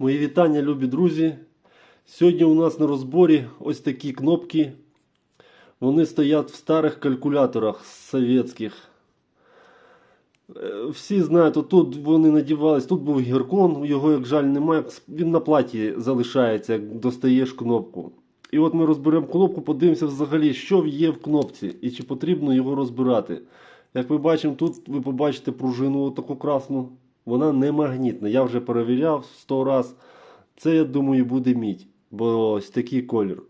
Мої вітання, любі друзі. Сьогодні у нас на розборі ось такі кнопки. Вони стоять в старих калькуляторах совєтських. Е, Всі знають, отут вони надівались, тут був гіркон, його, як жаль, немає. Він на платі залишається, як достаєш кнопку. І от ми розберемо кнопку, подивимося взагалі, що є в кнопці і чи потрібно його розбирати. Як ми бачимо, тут ви побачите пружину таку красну. Вона не магнітна. Я вже перевіряв 100 раз. Це, я думаю, буде мідь, бо ось такий колір.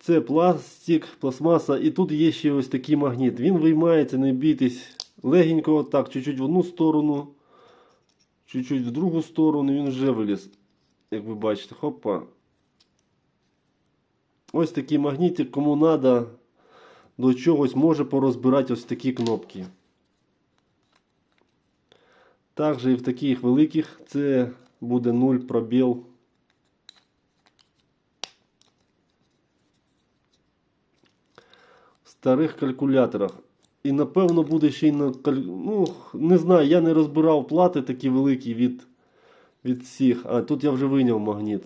Це пластик, пластмаса, і тут є ще ось такий магніт. Він виймається, не бійтесь, легенько, так, чуть-чуть в одну сторону, чуть-чуть в другу сторону, він вже виліз. Як ви бачите, хопа. Ось такий магнітик, кому треба до чогось, може порозбирати ось такі кнопки. Також і в таких великих це буде 0 пробіл. В старих калькуляторах. І напевно буде ще й на ну, не знаю, я не розбирав плати такі великі від, від всіх. А тут я вже вийняв магніт.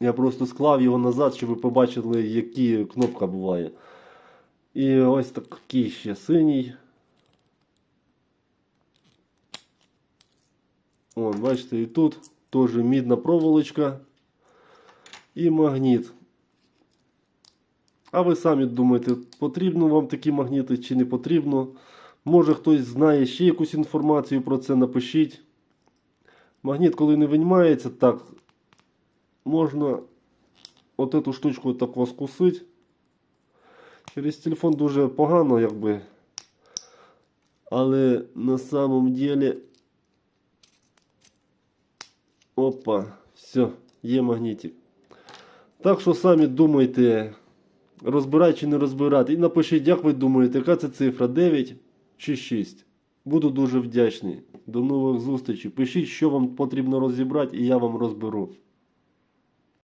Я просто склав його назад, щоб ви побачили, які кнопка буває. І ось такий ще синій. Вон, бачите, і тут теж мідна проволочка і магніт. А ви самі думаєте, потрібно вам такі магніти чи не потрібно. Може хтось знає ще якусь інформацію про це, напишіть. Магніт, коли не виймається, так, можна от эту штучку так воскусити. Через телефон дуже погано, якби. Але на самом деле Опа, все, є магнітик. Так що самі думайте, розбирати чи не розбирати. І напишіть, як ви думаєте, яка це цифра 9 чи 6. Буду дуже вдячний. До нових зустрічей. Пишіть, що вам потрібно розібрати, і я вам розберу.